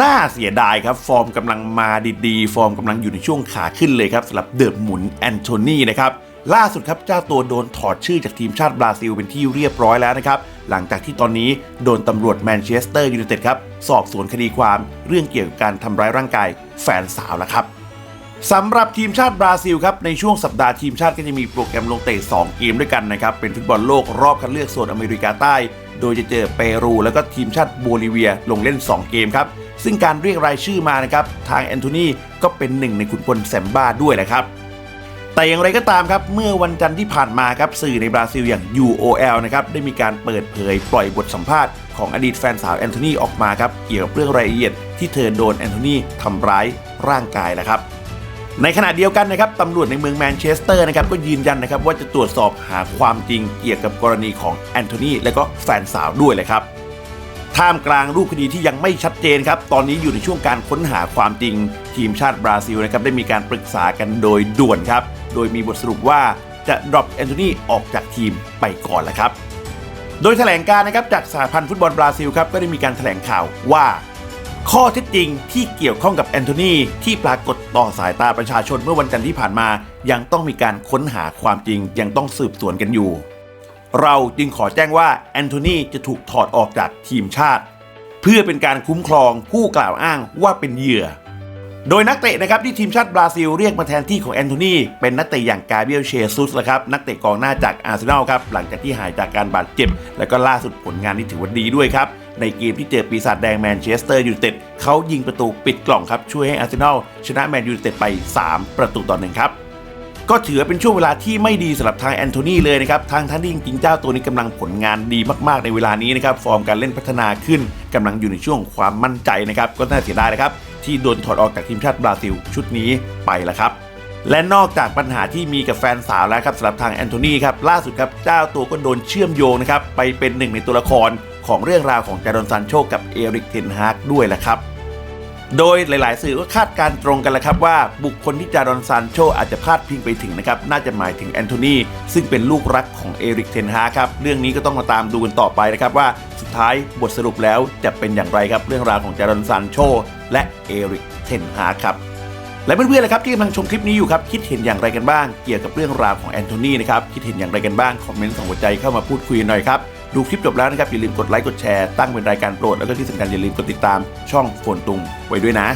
น่าเสียดายครับ ฟอร์มกำลังมาดีๆ ฟอร์มกำลังอยู่ในช่วงขาขึ้นเลยครับสำหรับเดอะหมุนแอนโทนีนะครับล่าสุดครับเจ้าตัวโดนถอดชื่อจากทีมชาติบราซิลเป็นที่เรียบร้อยแล้วนะครับ หลังจากที่ตอนนี้โดนตำรวจแมนเชสเตอร์ยูไนเต็ดครับสอบสวนคดีความเรื่องเกี่ยวกับการทำร้ายร่างกายแฟนสาวแล้วครับสำหรับทีมชาติบราซิลครับในช่วงสัปดาห์ทีมชาติก็จะมีโปรแกรมลงเตะ2เกมด้วยกันนะครับเป็นฟุตบอลโลกรอบคัดเลือกโซนอเมริกาใต้ โดยจะเจอเปรู แล้วก็ทีมชาติโบลิเวียลงเล่น 2 เกมครับ ซึ่งการเรียกรายชื่อมานะครับทางแอนโทนีก็เป็นหนึ่งในขุนพลแซมบ้าด้วยแหละครับแต่อย่างไรก็ตามครับ เมื่อวันจันทร์ที่ผ่านมาครับสื่อในบราซิลอย่าง UOL นะครับได้มีการเปิดเผยปล่อยบทสัมภาษณ์ของอดีตแฟนสาวแอนโทนีออกมาครับเกี่ยวกับเรื่องรายละเอียดที่เธอโดนแอนโทนีทำร้ายร่างกายนะครับในขณะเดียวกันนะครับตำรวจในเมืองแมนเชสเตอร์นะครับก็ยืนยันนะครับว่าจะตรวจสอบหาความจริงเกี่ยวกับกรณีของแอนโทนีและก็แฟนสาวด้วยเลยครับ ท่ามกลางรูปคดีที่ยังไม่ชัดเจนครับ ตอนนี้อยู่ในช่วงการค้นหาความจริง ทีมชาติบราซิลนะครับได้มีการปรึกษากันโดยด่วนครับ โดยมีบทสรุปว่าจะดรอปแอนโทนีออกจากทีมไปก่อนแล้วครับ โดยแถลงการนะครับจากสหพันธ์ฟุตบอลบราซิลครับก็ได้มีการแถลงข่าวว่า ข้อเท็จจริงที่เกี่ยวข้องกับแอนโทนีที่ปรากฏต่อสายตาประชาชนเมื่อวันจันทร์ที่ผ่านมา ยังต้องมีการค้นหาความจริงยังต้องสืบสวนกันอยู่ เราจึงขอแจ้งว่าแอนโทนีจะถูกถอดออกจากทีมชาติ เพื่อเป็นการคุ้มครองผู้กล่าวอ้างว่าเป็นเหยื่อ โดยนักเตะนะครับที่ทีมชาติบราซิลเรียกมาแทนที่ของแอนโทนีเป็นนักเตะอย่างกาเบรียลเชซุสละครับนักเตะกองหน้าจากอาร์เซนอลครับหลังจากที่หายจากการบาดเจ็บ และก็ล่าสุดผลงานที่ถือว่าดีด้วยครับในเกมที่เจอปีศาจแดงแมนเชสเตอร์ยูไนเต็ดเขายิงประตูปิดกล่องครับช่วยให้อาร์เซนอลชนะแมนยูไนเต็ดไป 3 ประตูต่อหนึ่งครับ ก็ถือเป็นช่วงเวลาที่ไม่ดีสำหรับทางแอนโทนีเลยนะครับทางท่านที่จริงๆเจ้าตัวนี้กำลังผลงานดีมากๆในเวลานี้นะครับฟอร์มการเล่นพัฒนาขึ้นกำลังอยู่ในช่วงความมั่นใจนะครับก็น่าเสียดายนะครับที่โดนถอดออกจากทีมชาติบราซิลชุดนี้ไปแล้วครับและนอกจากปัญหาที่มีกับแฟนสาวแล้วครับสำหรับทางแอนโทนีครับล่าสุดครับเจ้าตัวก็โดนเชื่อมโยงนะครับไปเป็นหนึ่งในตัวละครของเรื่องราวของจาดอนซานโชกับเอริกเทนฮากด้วยแหละครับ โดยหลาย ๆ สื่อก็คาดการณ์ตรงกันแล้วครับว่าบุคคลที่จารอนซานโชอาจจะพลาดพิงไปถึงนะครับน่าจะหมายถึงแอนโทนีซึ่งเป็นลูกรักของเอริกเทนฮาครับเรื่องนี้ก็ต้องมาตามดูกันต่อไปนะครับว่าสุดท้ายบทสรุปแล้วจะเป็นอย่างไรครับเรื่องราวของจารอนซานโชและเอริกเทนฮาครับและเพื่อนๆเลยครับที่กำลังชมคลิปนี้อยู่ครับคิดเห็นอย่างไรกันบ้าง เกี่ยวกับเรื่องราวของแอนโทนีนะครับคิดเห็นอย่างไรกันบ้างคอมเมนต์ส่งหัวใจเข้ามาพูดคุยหน่อยครับ ดูคลิปจบแล้วนะครับอย่าลืมกดไลค์กดแชร์ตั้งเป็นรายการโปรดแล้วก็ที่สำคัญอย่าลืมกดติดตามช่องโฟนตุงไว้ด้วยนะ